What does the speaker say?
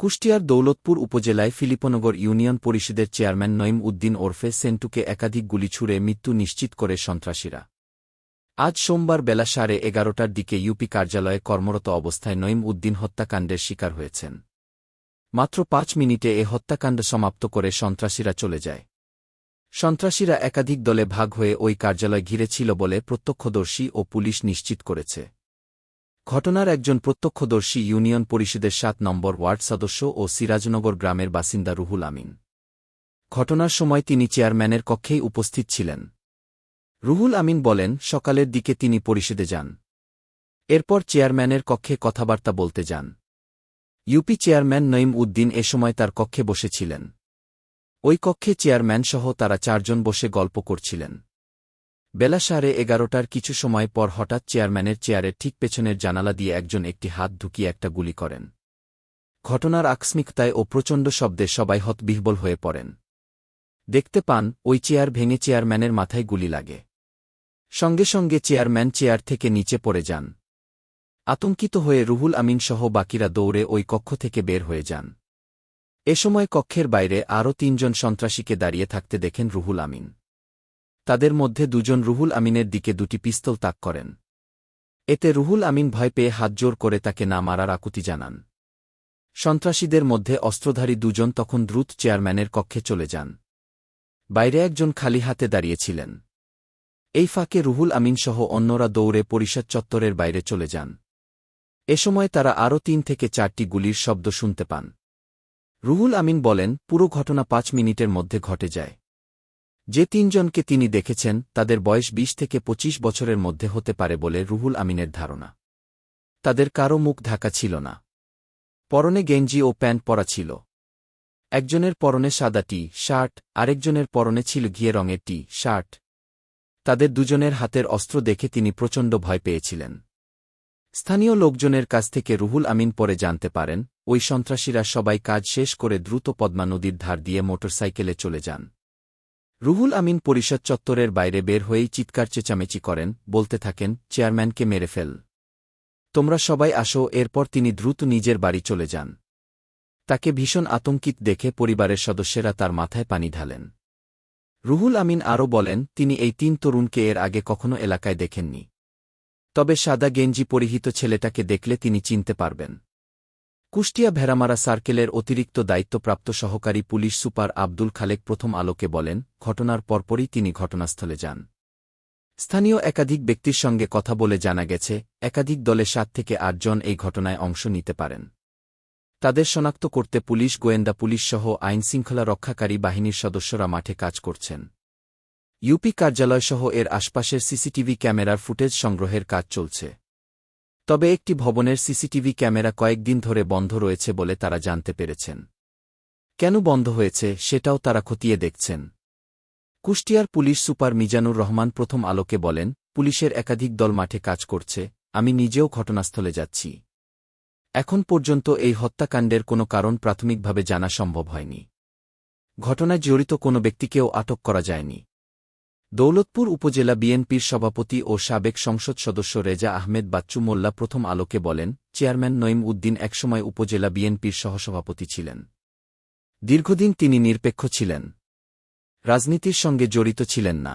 কুষ্টিয়ার দৌলতপুর উপজেলায় ফিলিপনগর ইউনিয়ন পরিষদের চেয়ারম্যান নঈম উদ্দিন ওরফে সেন্টুকে একাধিক গুলি ছুড়ে মৃত্যু নিশ্চিত করে সন্ত্রাসীরা। আজ সোমবার বেলা সাড়ে এগারোটার দিকে ইউপি কার্যালয়ে কর্মরত অবস্থায় নঈম উদ্দিন হত্যাকাণ্ডের শিকার হয়েছেন। মাত্র পাঁচ মিনিটে এ হত্যাকাণ্ড সমাপ্ত করে সন্ত্রাসীরা চলে যায়। সন্ত্রাসীরা একাধিক দলে ভাগ হয়ে ওই কার্যালয় ঘিরেছিল বলে প্রত্যক্ষদর্শী ও পুলিশ নিশ্চিত করেছে। ঘটনার একজন প্রত্যক্ষদর্শী ইউনিয়ন পরিষদের সাত নম্বর ওয়ার্ড সদস্য ও সিরাজনগর গ্রামের বাসিন্দা রুহুল আমিন। ঘটনার সময় তিনি চেয়ারম্যানের কক্ষেই উপস্থিত ছিলেন। রুহুল আমিন বলেন, সকালের দিকে তিনি পরিষদে যান। এরপর চেয়ারম্যানের কক্ষে কথাবার্তা বলতে যান। ইউপি চেয়ারম্যান নঈম উদ্দিন এ সময় তার কক্ষে বসেছিলেন। ওই কক্ষে চেয়ারম্যানসহ তারা চারজন বসে গল্প করছিলেন। বেলা সাড়ে এগারোটার কিছু সময় পর হঠাৎ চেয়ারম্যানের চেয়ারের ঠিক পেছনের জানালা দিয়ে একজন একটি হাত ঢুকিয়ে একটা গুলি করেন। ঘটনার আকস্মিকতায় ও প্রচণ্ড শব্দে সবাই হতবিহ্বল হয়ে পড়েন। দেখতে পান, ওই চেয়ার ভেঙে চেয়ারম্যানের মাথায় গুলি লাগে। সঙ্গে সঙ্গে চেয়ারম্যান চেয়ার থেকে নিচে পড়ে যান। আতঙ্কিত হয়ে রুহুল আমিন সহ বাকিরা দৌড়ে ওই কক্ষ থেকে বের হয়ে যান। এ সময় কক্ষের বাইরে আরও তিনজন সন্ত্রাসীকে দাঁড়িয়ে থাকতে দেখেন রুহুল আমিন। তাদের মধ্যে দুজন রুহুল আমিনের দিকে দুটি পিস্তল তাক করেন। এতে রুহুল আমিন ভয় পেয়ে হাতজোর করে তাকে না মারার আকুতি জানান। সন্ত্রাসীদের মধ্যে অস্ত্রধারী দুজন তখন দ্রুত চেয়ারম্যানের কক্ষে চলে যান। বাইরে একজন খালি হাতে দাঁড়িয়েছিলেন। এই ফাঁকে রুহুল আমিন সহ অন্যরা দৌড়ে পরিষদ চত্বরের বাইরে চলে যান। এ সময় তারা আরও তিন থেকে চারটি গুলির শব্দ শুনতে পান। রুহুল আমিন বলেন, পুরো ঘটনা পাঁচ মিনিটের মধ্যে ঘটে যায়। যে তিনজনকে তিনি দেখেছেন, তাদের বয়স ২০ থেকে ২৫ বছরের মধ্যে হতে পারে বলে রুহুল আমিনের ধারণা। তাদের কারও মুখ ঢাকা ছিল না। পরনে গেঞ্জি ও প্যান্ট পরা ছিল। একজনের পরনে সাদা টি, শার্ট, আরেকজনের পরনে ছিল ঘিয়ে রঙের টি, শার্ট। তাদের দুজনের হাতের অস্ত্র দেখে তিনি প্রচণ্ড ভয় পেয়েছিলেন। স্থানীয় লোকজনের কাছ থেকে রুহুল আমিন পরে জানতে পারেন, ওই সন্ত্রাসীরা সবাই কাজ শেষ করে দ্রুত পদ্মা নদীর ধার দিয়ে মোটরসাইকেলে চলে যান। রুহুল আমিন পরিষদ চত্বরের বাইরে বের হয়েই চিৎকার চেঁচামেচি করেন, বলতে থাকেন, চেয়ারম্যানকে মেরে ফেল। তোমরা সবাই আসো, এরপর তিনি দ্রুত নিজের বাড়ি চলে যান। তাকে ভীষণ আতঙ্কিত দেখে পরিবারের সদস্যেরা তার মাথায় পানি ঢালেন। রুহুল আমিন আরও বলেন, তিনি এই তিন তরুণকে এর আগে কখনো এলাকায় দেখেননি। তবে সাদা গেঞ্জি পরিহিত ছেলেটাকে দেখলে তিনি চিনতে পারবেন। কুষ্টিয়া ভেড়ামারা সার্কেলের অতিরিক্ত দায়িত্বপ্রাপ্ত সহকারী পুলিশ সুপার আব্দুল খালেক প্রথম আলোকে বলেন, ঘটনার পরপরই তিনি ঘটনাস্থলে যান। স্থানীয় একাধিক ব্যক্তির সঙ্গে কথা বলে জানা গেছে, একাধিক দলে সাত থেকে আটজন এই ঘটনায় অংশ নিতে পারেন। তাদের শনাক্ত করতে পুলিশ, গোয়েন্দা পুলিশ পুলিশসহ আইনশৃঙ্খলা রক্ষাকারী বাহিনীর সদস্যরা মাঠে কাজ করছেন। ইউপি কার্যালয়সহ এর আশপাশের সিসিটিভি ক্যামেরার ফুটেজ সংগ্রহের কাজ চলছে। তবে একটি ভবনের সিসিটিভি ক্যামেরা কয়েকদিন ধরে বন্ধ রয়েছে বলে তারা জানতে পেরেছেন। কেন বন্ধ হয়েছে সেটাও তারা খতিয়ে দেখছেন। কুষ্টিয়ার পুলিশ সুপার মিজানুর রহমান প্রথম আলোকে বলেন, পুলিশের একাধিক দল মাঠে কাজ করছে, আমি নিজেও ঘটনাস্থলে যাচ্ছি। এখন পর্যন্ত এই হত্যাকাণ্ডের কোনো কারণ প্রাথমিকভাবে জানা সম্ভব হয়নি। ঘটনায় জড়িত কোনো ব্যক্তিকেও আটক করা যায়নি। দৌলতপুর উপজেলা বিএনপির সভাপতি ও সাবেক সংসদ সদস্য রেজা আহমেদ বাচ্চু মোল্লা প্রথম আলোকে বলেন, চেয়ারম্যান নঈম উদ্দিন একসময় উপজেলা বিএনপির সহসভাপতি ছিলেন। দীর্ঘদিন তিনি নিরপেক্ষ ছিলেন। রাজনীতির সঙ্গে জড়িত ছিলেন না।